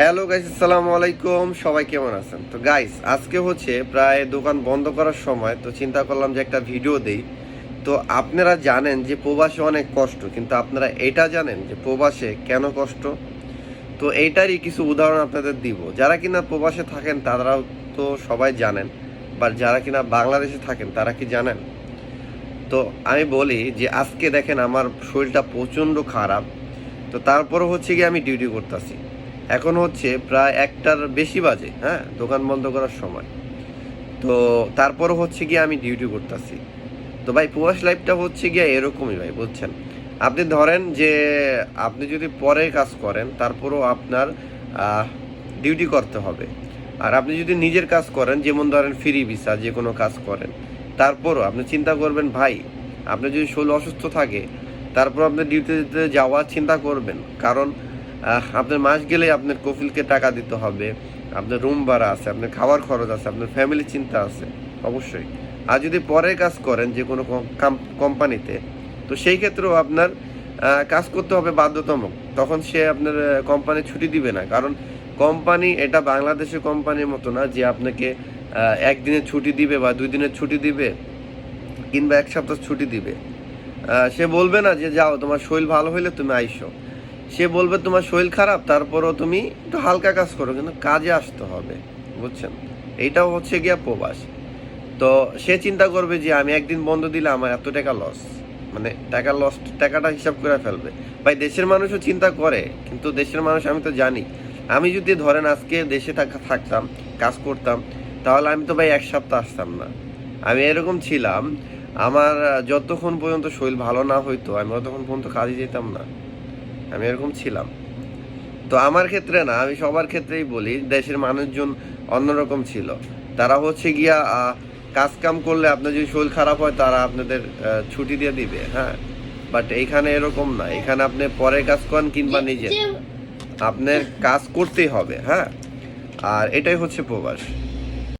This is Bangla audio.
হ্যালো গাইস আসসালামু আলাইকুম। সবাই কেমন আছেন? তো গাইস আজকে হচ্ছে প্রায় দোকান বন্ধ করার সময়, তো চিন্তা করলাম যে একটা ভিডিও দেই। তো, আপনারা জানেন যে প্রবাসে অনেক কষ্ট, কিন্তু আপনারা এটা জানেন যে প্রবাসে কেন কষ্ট? তো, এইটারই কিছু উদাহরণ আপনাদের দিব। যারা কিনা প্রবাসে থাকেন, তারাও তো সবাই জানেন বা যারা কিনা বাংলাদেশে থাকেন, তারা কি জানেন? তো, আমি বলি যে আজকে দেখেন আমার শরীরটা প্রচণ্ড খারাপ। তো, তারপরও হচ্ছে কি আমি ডিউটি করতেছি। এখন হচ্ছে প্রায় একটার বেশি বাজে হ্যাঁ? দোকান বন্ধ করার সময়। তো তারপরও হচ্ছে গিয়ে আমি ডিউটি করতেছি। তো ভাই, প্রবাস লাইফটা হচ্ছে গিয়ে এরকমই ভাই, বুঝছেন? আপনি ধরেন যে আপনি যদি পরে কাজ করেন, তারপরও আপনার ডিউটি করতে হবে। আর আপনি যদি নিজের কাজ করেন, যেমন ধরেন ফ্রি ভিসা যে কোনো কাজ করেন, তারপরও আপনি চিন্তা করবেন, ভাই, আপনি যদি শরীর অসুস্থ থাকে তারপর আপনি ডিউটিতে যাওয়ার চিন্তা করবেন। কারণ আপনার মাস গেলে আপনার কফিলকে টাকা দিতে হবে। আপনার রুম ভাড়া আছে, আপনার খাওয়ার খরচ আছে, আপনার ফ্যামিলি চিন্তা আছে, অবশ্যই। আর যদি পরে কাজ করেন যে কোনো কোম্পানিতে তো সেই ক্ষেত্রেও আপনার কাজ করতে হবে বাধ্যতামূলক। তখন সে আপনার কোম্পানি ছুটি দিবে না। কারণ কোম্পানি এটা বাংলাদেশের কোম্পানির মতো না যে আপনাকে একদিনের ছুটি দিবে বা দুই দিনের ছুটি দিবে কিংবা এক সপ্তাহ ছুটি দিবে। সে বলবে না যে, যাও, তোমার শরীর ভালো হইলে তুমি আইসো। সে বলবে তোমার শরীর খারাপ, তারপরও তুমি একটু হালকা কাজ করো, কিন্তু কাজে আসতে হবে, বুঝছেন? এইটাও হচ্ছে গিয়া প্রবাস। তো সে চিন্তা করবে যে আমি একদিন বন্ধ দিলে আমার এত টাকা লস মানে টাকা লস টাকাটা হিসাব করে ফেলবে। ভাই, দেশের মানুষও চিন্তা করে, কিন্তু দেশের মানুষ আমি তো জানি। আমি যদি ধরেন আজকে দেশে থাকা, থাকতাম, কাজ করতাম, তাহলে আমি তো ভাই এক সপ্তাহ আসতাম না। আমি এরকম ছিলাম, আমার যতক্ষণ পর্যন্ত শরীর ভালো না হইতো, আমি ততক্ষণ পর্যন্ত কাজে যেতাম না। আমি এরকম ছিলাম। তো আমার ক্ষেত্রে না আমি সবার ক্ষেত্রেই বলি দেশের মানুষজন অন্যরকম ছিল। তারা হচ্ছে গিয়া কাজ কাম করলে আপনার যদি শরীর খারাপ হয় তারা আপনাদের ছুটি দিয়ে দিবে হ্যাঁ? বাট এইখানে এরকম না। এখানে আপনি পরে কাজ করেন কিংবা নিজে। আপনার কাজ করতেই হবে হ্যাঁ? আর এটাই হচ্ছে প্রবাস।